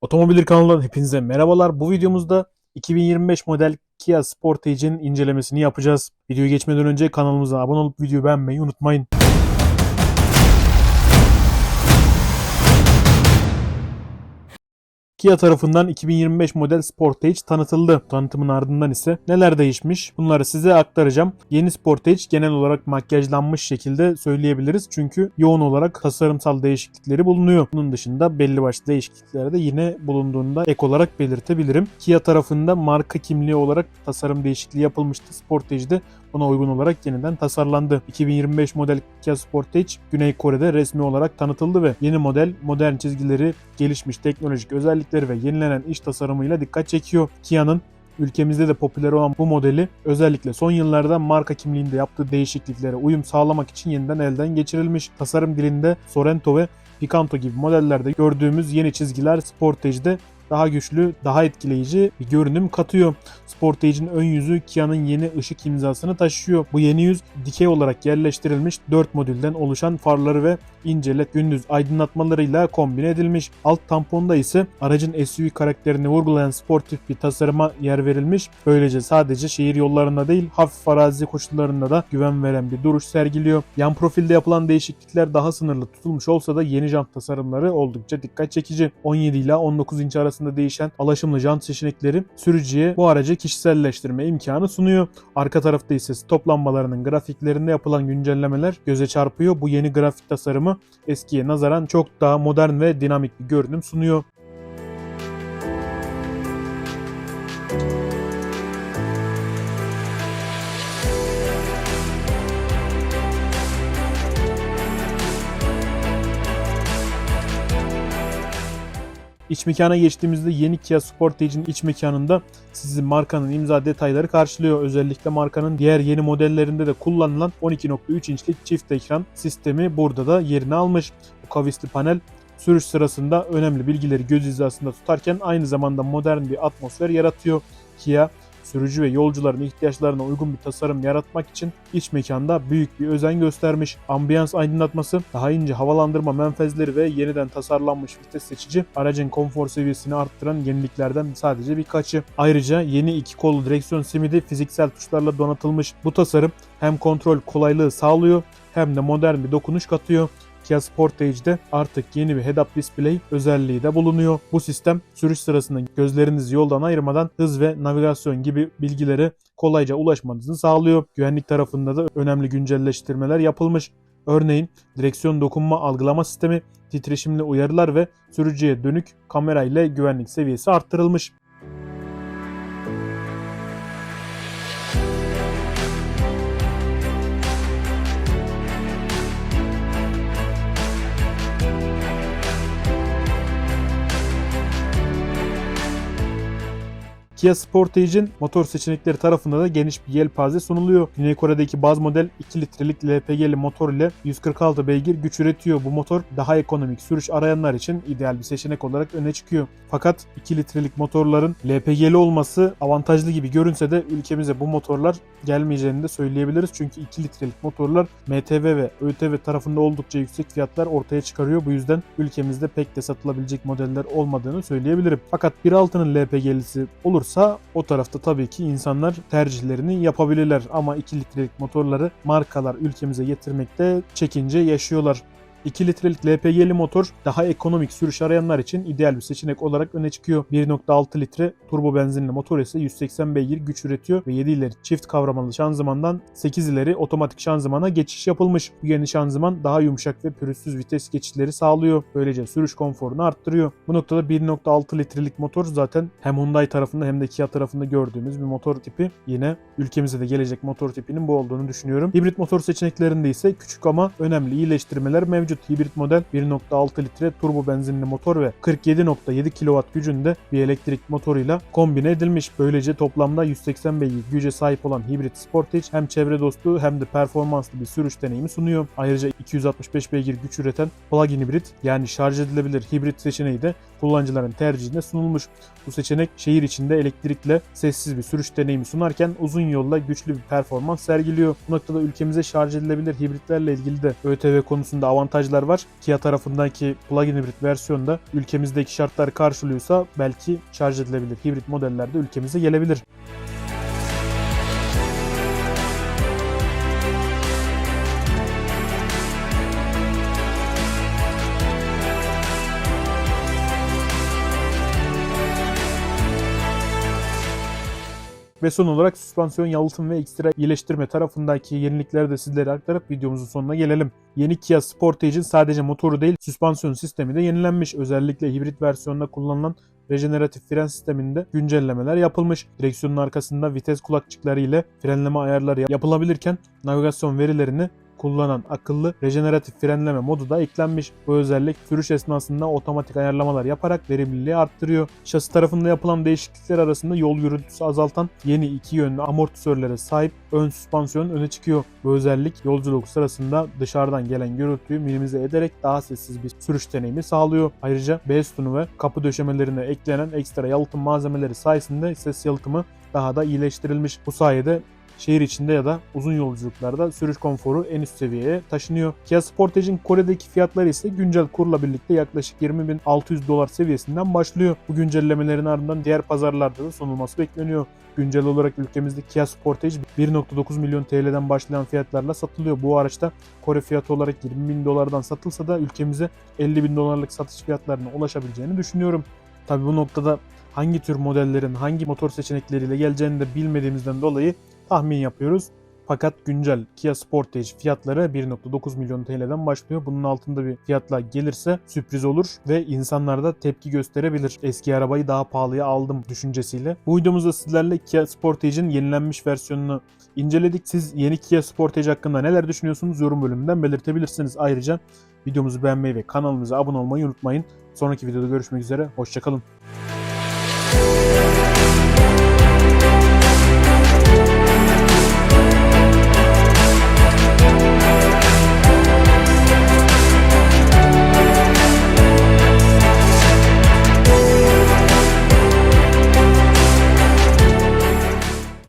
Otomobil kanalından hepinize merhabalar. Bu videomuzda 2025 model Kia Sportage'in incelemesini yapacağız. Videoya geçmeden önce kanalımıza abone olup videoyu beğenmeyi unutmayın. Kia tarafından 2025 model Sportage tanıtıldı. Tanıtımın ardından ise neler değişmiş bunları size aktaracağım. Yeni Sportage genel olarak makyajlanmış şekilde söyleyebiliriz. Çünkü yoğun olarak tasarımsal değişiklikleri bulunuyor. Bunun dışında belli başlı değişiklikler de yine bulunduğunda ek olarak belirtebilirim. Kia tarafında marka kimliği olarak tasarım değişikliği yapılmıştı. Sportage'de buna uygun olarak yeniden tasarlandı. 2025 model Kia Sportage Güney Kore'de resmi olarak tanıtıldı ve yeni model modern çizgileri, gelişmiş teknolojik özellikleri ve yenilenen iç tasarımıyla dikkat çekiyor. Kia'nın Ülkemizde de popüler olan bu modeli özellikle son yıllarda marka kimliğinde yaptığı değişikliklere uyum sağlamak için yeniden elden geçirilmiş. Tasarım dilinde Sorento ve Picanto gibi modellerde gördüğümüz yeni çizgiler Sportage'de daha güçlü, daha etkileyici bir görünüm katıyor. Sportage'in ön yüzü Kia'nın yeni ışık imzasını taşıyor. Bu yeni yüz dikey olarak yerleştirilmiş 4 modülden oluşan farları ve ince led gündüz aydınlatmalarıyla kombine edilmiş. Alt tamponda ise aracın SUV karakterini vurgulayan sportif bir tasarıma yer verilmiş. Böylece sadece şehir yollarında değil hafif arazi koşullarında da güven veren bir duruş sergiliyor. Yan profilde yapılan değişiklikler daha sınırlı tutulmuş olsa da yeni jant tasarımları oldukça dikkat çekici. 17 ile 19 inç arasında değişen alaşımlı jant seçenekleri sürücüye bu aracı kişiselleştirme imkanı sunuyor. Arka tarafta ise stop lambalarının grafiklerinde yapılan güncellemeler göze çarpıyor. Bu yeni grafik tasarımı eskiye nazaran çok daha modern ve dinamik bir görünüm sunuyor. İç mekana geçtiğimizde yeni Kia Sportage'in iç mekanında sizi markanın imza detayları karşılıyor. Özellikle markanın diğer yeni modellerinde de kullanılan 12.3 inçlik çift ekran sistemi burada da yerini almış. Bu kavisli panel sürüş sırasında önemli bilgileri göz hizasında tutarken aynı zamanda modern bir atmosfer yaratıyor. Kia sürücü ve yolcuların ihtiyaçlarına uygun bir tasarım yaratmak için iç mekanda büyük bir özen göstermiş. Ambiyans aydınlatması, daha ince havalandırma menfezleri ve yeniden tasarlanmış vites seçici aracın konfor seviyesini arttıran yeniliklerden sadece birkaçı. Ayrıca yeni iki kollu direksiyon simidi fiziksel tuşlarla donatılmış. Bu tasarım hem kontrol kolaylığı sağlıyor hem de modern bir dokunuş katıyor. Kia Sportage'de artık yeni bir head-up display özelliği de bulunuyor. Bu sistem sürüş sırasında gözlerinizi yoldan ayırmadan hız ve navigasyon gibi bilgilere kolayca ulaşmanızı sağlıyor. Güvenlik tarafında da önemli güncelleştirmeler yapılmış. Örneğin direksiyon dokunma algılama sistemi, titreşimli uyarılar ve sürücüye dönük kamera güvenlik seviyesi arttırılmış. Kia Sportage'in motor seçenekleri tarafında da geniş bir yelpaze sunuluyor. Güney Kore'deki baz model 2 litrelik LPG'li motor ile 146 beygir güç üretiyor. Bu motor daha ekonomik sürüş arayanlar için ideal bir seçenek olarak öne çıkıyor. Fakat 2 litrelik motorların LPG'li olması avantajlı gibi görünse de ülkemize bu motorlar gelmeyeceğini de söyleyebiliriz. Çünkü 2 litrelik motorlar MTV ve ÖTV tarafında oldukça yüksek fiyatlar ortaya çıkarıyor. Bu yüzden ülkemizde pek de satılabilecek modeller olmadığını söyleyebilirim. Fakat 1.6'nın LPG'lisi olursa olursa o tarafta tabii ki insanlar tercihlerini yapabilirler ama 2 litrelik motorları markalar ülkemize getirmekte çekince yaşıyorlar. 2 litrelik LPG'li motor daha ekonomik sürüş arayanlar için ideal bir seçenek olarak öne çıkıyor. 1.6 litre turbo benzinli motor ise 180 beygir güç üretiyor ve 7 ileri çift kavramalı şanzımandan 8 ileri otomatik şanzımana geçiş yapılmış. Bu yeni şanzıman daha yumuşak ve pürüzsüz vites geçişleri sağlıyor. Böylece sürüş konforunu arttırıyor. Bu noktada 1.6 litrelik motor zaten hem Hyundai tarafında hem de Kia tarafında gördüğümüz bir motor tipi. Yine ülkemize de gelecek motor tipinin bu olduğunu düşünüyorum. Hibrit motor seçeneklerinde ise küçük ama önemli iyileştirmeler mevcut hibrit model 1.6 litre turbo benzinli motor ve 47.7 kW gücünde bir elektrik motoruyla kombine edilmiş. Böylece toplamda 180 beygir güce sahip olan hibrit Sportage hem çevre dostu hem de performanslı bir sürüş deneyimi sunuyor. Ayrıca 265 beygir güç üreten plug-in hibrit yani şarj edilebilir hibrit seçeneği de kullanıcıların tercihine sunulmuş. Bu seçenek şehir içinde elektrikle sessiz bir sürüş deneyimi sunarken uzun yolda güçlü bir performans sergiliyor. Bu noktada ülkemize şarj edilebilir hibritlerle ilgili de ÖTV konusunda avantaj avantajlar var. Kia tarafındaki plug-in hibrit versiyonda ülkemizdeki şartları karşılıyorsa belki şarj edilebilir. Hibrit modeller de ülkemize gelebilir. Ve son olarak süspansiyon yalıtım ve ekstra iyileştirme tarafındaki yenilikleri de sizlere aktarıp videomuzun sonuna gelelim. Yeni Kia Sportage'in sadece motoru değil süspansiyon sistemi de yenilenmiş. Özellikle hibrit versiyonda kullanılan rejeneratif fren sisteminde güncellemeler yapılmış. Direksiyonun arkasında vites kulakçıkları ile frenleme ayarları yapılabilirken navigasyon verilerini kullanan akıllı rejeneratif frenleme modu da eklenmiş. Bu özellik sürüş esnasında otomatik ayarlamalar yaparak verimliliği arttırıyor. Şasi tarafında yapılan değişiklikler arasında yol gürültüsü azaltan yeni iki yönlü amortisörlere sahip ön süspansiyon öne çıkıyor. Bu özellik yolculuk sırasında dışarıdan gelen gürültüyü minimize ederek daha sessiz bir sürüş deneyimi sağlıyor. Ayrıca B sütunu ve kapı döşemelerine eklenen ekstra yalıtım malzemeleri sayesinde ses yalıtımı daha da iyileştirilmiş. Bu sayede şehir içinde ya da uzun yolculuklarda sürüş konforu en üst seviyeye taşınıyor. Kia Sportage'in Kore'deki fiyatları ise güncel kurla birlikte yaklaşık 20.600 dolar seviyesinden başlıyor. Bu güncellemelerin ardından diğer pazarlarda da sunulması bekleniyor. Güncel olarak ülkemizde Kia Sportage 1.9 milyon TL'den başlayan fiyatlarla satılıyor. Bu araçta Kore fiyatı olarak 20 bin dolardan satılsa da ülkemize 50 bin dolarlık satış fiyatlarına ulaşabileceğini düşünüyorum. Tabi bu noktada hangi tür modellerin hangi motor seçenekleriyle geleceğini de bilmediğimizden dolayı tahmin yapıyoruz. Fakat güncel Kia Sportage fiyatları 1.9 milyon TL'den başlıyor. Bunun altında bir fiyatla gelirse sürpriz olur ve insanlar da tepki gösterebilir. Eski arabayı daha pahalıya aldım düşüncesiyle. Bu videomuzda sizlerle Kia Sportage'in yenilenmiş versiyonunu inceledik. Siz yeni Kia Sportage hakkında neler düşünüyorsunuz yorum bölümünden belirtebilirsiniz. Ayrıca videomuzu beğenmeyi ve kanalımıza abone olmayı unutmayın. Sonraki videoda görüşmek üzere. Hoşçakalın.